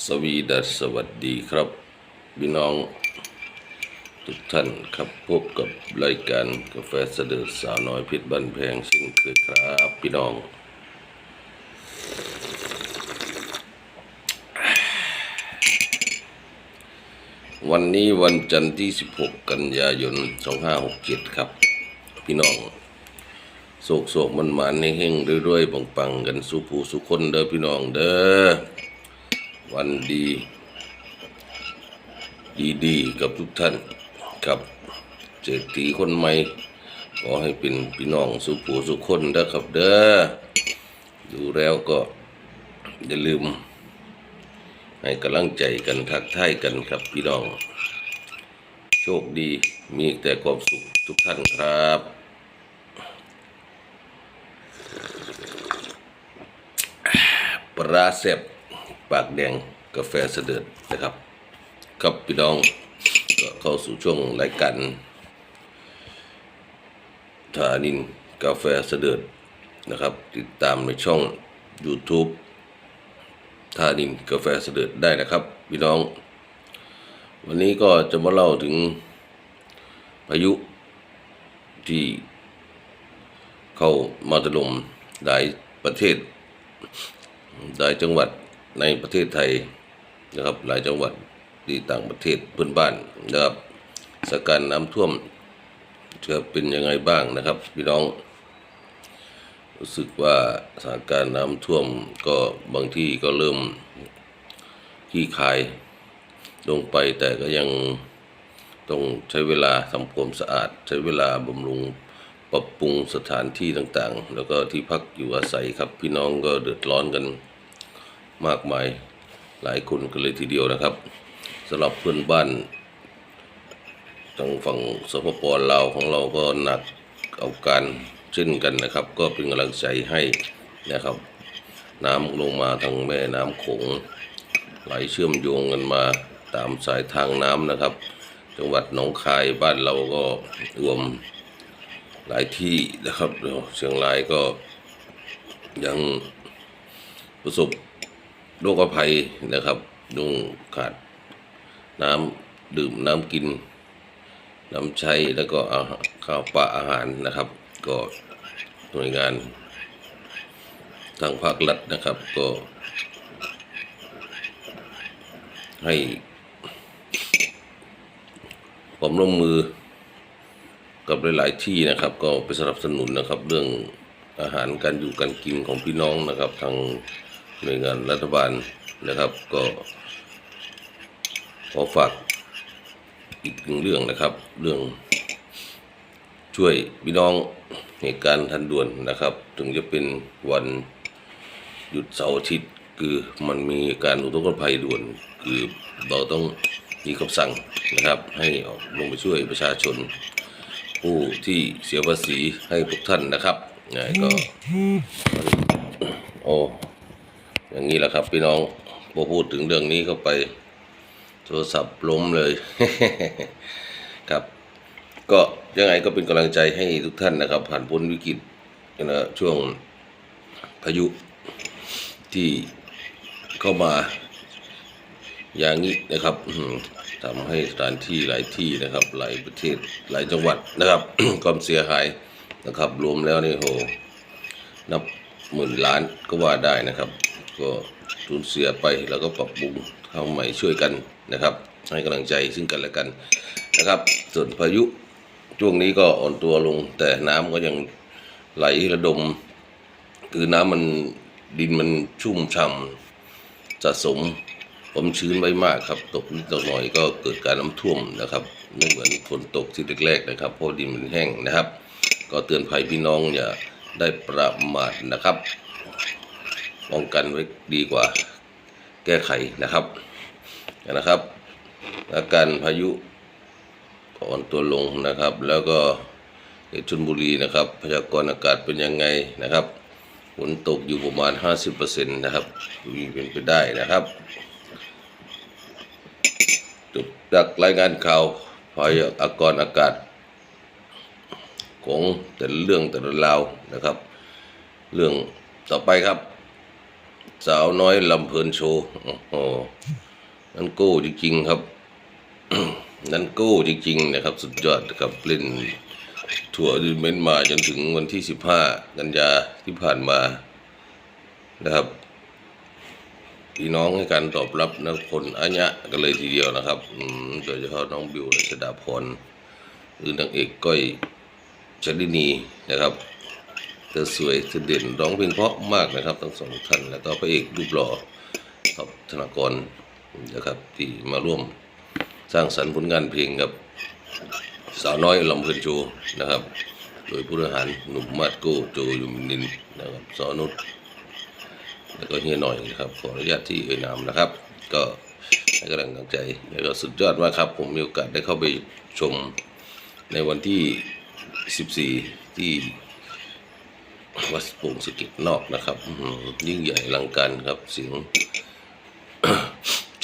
สวีดัสสวัสดีครับพี่น้องทุกท่านครับพบกับรายการกาแฟเสด็จสาวน้อยพชรบันแพงเช่นเคยครับพี่น้อง วันนี้วันจันทร์ที่ 16 กันยายน 2567 ครับ พี่น้องโศกโศกมันมันในเฮงๆรวยๆบ่งปังกันสุผู้สุคนเด้อพี่น้องเด้อ วันดี ดีๆ กับทุกท่านครับเศรษฐีคนใหม่ขอให้เป็นพี่น้องสุผูสุคนเด้อครับเด้อดูแล้วก็อย่าลืม ให้กำลังใจกันทักทายกันครับพี่น้อง โชคดีมีแต่ความสุขทุกท่านครับปลาร้าแซ่บ ปากแดงกาแฟเสด็จนะครับครับพี่น้องก็เข้าสู่ช่วงรายการทานินกาแฟเสด็จนะครับ ติดตามในช่อง YouTube ทานินกาแฟเสด็จได้นะครับพี่น้อง วันนี้ก็จะมาเล่าถึงพายุที่เข้ามาถล่มหลายประเทศหลายจังหวัด ในประเทศไทยนะครับหลายจังหวัดที่ต่างประเทศเพื่อนบ้านนะครับสถานการณ์น้ำท่วมจะเป็นยังไงบ้างนะครับพี่น้อง รู้สึกว่าสถานการณ์น้ำท่วมก็บางที่ก็เริ่มขี้คายลงไปแต่ก็ยังต้องใช้เวลาทำความสะอาด ใช้เวลาบำรุงปรับปรุงสถานที่ต่างๆ แล้วก็ที่พักอยู่อาศัยครับพี่น้องก็เดือดร้อนกัน มากมายหลายคนกันเลยทีเดียวนะครับสำหรับเพื่อนบ้านทางฝั่งสปปลาวของเราก็หนักเอาการเช่นกันนะครับ ก็เป็นกำลังใจให้นะครับ น้ำลงมาทางแม่น้ำโขงไหลเชื่อมโยงกันมาตามสายทางน้ำนะครับ จังหวัดหนองคายบ้านเราก็รวมหลายที่นะครับเชียงรายก็ยังประสบ โรคภัยนะครับยุงขาดน้ำดื่มน้ำกิน น้ำใช้แล้วก็อาหารข้าวปลาอาหารนะครับ ก็หน่วยงาน ทางภาครัฐนะครับก็ ให้ความร่วมมือกับหลาย ๆ ที่นะครับ ก็ไปสนับสนุนนะครับ เรื่องอาหารการอยู่การกินของพี่น้องนะครับทาง หน่วยงานรัฐบาลนะครับ ก็ขอฝากอีกหนึ่งเรื่องนะครับ เรื่องช่วยพี่น้องเหตุการณ์ทันด่วนนะครับ ถึงจะเป็นวันหยุดเสาร์อาทิตย์คือมันมีการอุทกภัยด่วน คือเราต้องมีคำสั่งนะครับ ให้ออกลงไปช่วยประชาชน ผู้ที่เสียภาษีให้พวกท่านนะครับไงก็โอ้ อย่างนี้แหละครับ พี่น้องพอพูดถึงเรื่องนี้เข้าไป โทรศัพท์ล้มเลย ครับ ก็ยังไงก็เป็นกำลังใจให้ทุกท่านนะครับ ผ่านพ้นวิกฤตนะช่วงพายุที่เข้ามาอย่างนี้นะครับทำให้สถานที่หลายที่นะครับ หลายประเทศหลายจังหวัดนะครับ ความเสียหายนะครับ รวมแล้วนี่โหนับหมื่นล้านก็ว่าได้นะครับ ก็สูญเสียไปแล้วก็ปรับปรุงทำใหม่ช่วยกันนะครับ ให้กำลังใจซึ่งกันและกันนะครับ ส่วนพายุช่วงนี้ก็อ่อนตัวลง แต่น้ำก็ยังไหลระดม คือน้ำมันดินมันชุ่มฉ่ำสะสมความชื้นไว้มากครับ ตกนิดตกหน่อยก็เกิดการน้ำท่วมนะครับไม่เหมือนฝนตกที่แรกๆนะครับเพราะดินมันแห้งนะครับ ก็เตือนภัยพี่น้องอย่าได้ประมาทนะครับ ป้องกันไว้ดีกว่าแก้ไขนะครับนะครับอาการพายุอ่อนตัวลงนะครับ แล้วก็ที่ชลบุรีนะครับพยากรณ์อากาศเป็นยังไงนะครับฝนตกอยู่ประมาณ 50%นะครับมีเป็นไปได้นะครับจบจากรายงานข่าวพยากรณ์อากาศ ของแต่ละเรื่องแต่ละราวนะครับ เรื่องต่อไปครับ สาวน้อยลำเพลินโชว์โอ้โหนั่นโก้จริงๆครับ นั่นโก้จริงๆนะครับ สุดยอดครับเล่นทัวดิเมนมาจนถึงวันที่สิบห้ากันยาที่ผ่านมานะครับพี่น้องให้การตอบรับนะคนอัญญะกันเลยทีเดียวนะครับโดยเฉพาะน้องบิวและชดาพรหรือนางเอกก้อยชลินีนะครับ เธอสวยเธอเด่นร้องเพลงเพราะมากนะครับ ทั้งสองท่านแล้วก็พระเอกรูปหล่อครับธนากรนะครับที่มาร่วมสร้างสรรค์ผลงานเพลงกับสาวน้อยลำเพลินโชว์นะครับ โดยผู้บริหารหนุ่มมาดโก้โจยุมนินนะครับสอนุชแล้วก็เฮียหน่อยนะครับขออนุญาตที่เอ่ยนามนะครับ ก็ให้กำลังใจแล้วก็สุดยอดมากครับ ผมมีโอกาสได้เข้าไปชมในวันที่ 14 ที่ วัดโป่งสกิดนอกนะครับยิ่งใหญ่ลังการครับเสียง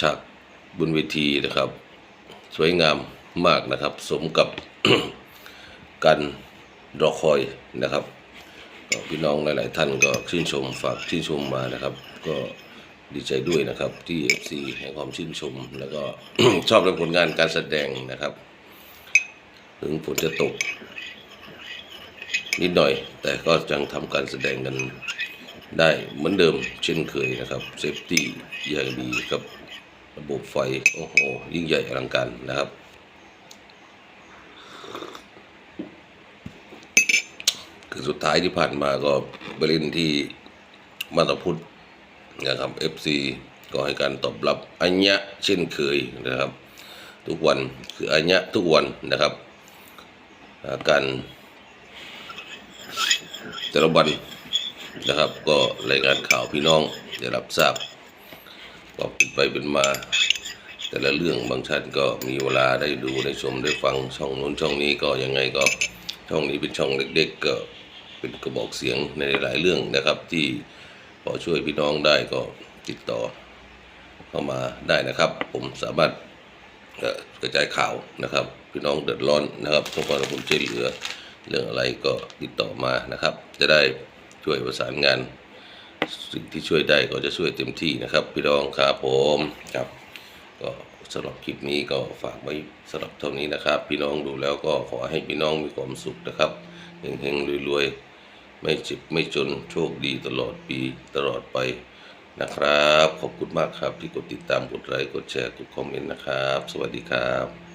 ฉากบนเวทีนะครับ สวยงามมากนะครับ สมกับการรอคอยนะครับก็พี่น้องหลาย ๆ ท่านก็ชื่นชมฝากชื่นชมมานะครับ ก็ดีใจด้วยนะครับ ที่ FC ให้ความชื่นชม แล้วก็ชอบในผลงานการแสดงนะครับ ถึงฝนจะตก นิดหน่อย แต่ก็ยังทำการแสดงกันได้เหมือนเดิมเช่นเคยนะครับเซฟตี้อย่างดีครับระบบไฟ โอ้โห ยิ่งใหญ่อลังการนะครับ คือสุดท้ายที่ผ่านมาก็ไปเล่นที่มาตาพุทธนะครับ FC ก็ให้การตอบรับอัญญะเช่นเคยนะครับ ทุกวันคืออัญญะทุกวันนะครับ การ แต่ละวันนะครับ ก็รายงานข่าวพี่น้องได้รับทราบก็เป็นไปเป็นมา แต่ละเรื่องบางท่านก็มีเวลาได้ดูได้ชมได้ฟังช่องนู้นช่องนี้ก็ยังไงก็ช่องนี้เป็นช่องเล็กๆก็เป็นกระบอกเสียงในหลายเรื่องนะครับ ที่พอช่วยพี่น้องได้ก็ติดต่อเข้ามาได้นะครับ ผมสามารถกระจายข่าวนะครับ พี่น้องเดือดร้อนนะครับต้องการผมช่วยเหลือ เรื่องอะไรก็ติดต่อมานะครับ จะได้ช่วยประสานงานสิ่งที่ช่วยได้ก็จะช่วยเต็มที่นะครับ พี่น้องครับผมครับก็สำหรับคลิปนี้ก็ฝากไว้สำหรับเท่านี้นะครับ พี่น้องดูแล้วก็ขอให้พี่น้องมีความสุขนะครับเฮงๆรวยๆไม่เจ็บไม่จนโชคดีตลอดปีตลอดไปนะครับ ขอบคุณมากครับที่กดติดตามกดไลค์กดแชร์กดคอมเมนต์นะครับ สวัสดีครับ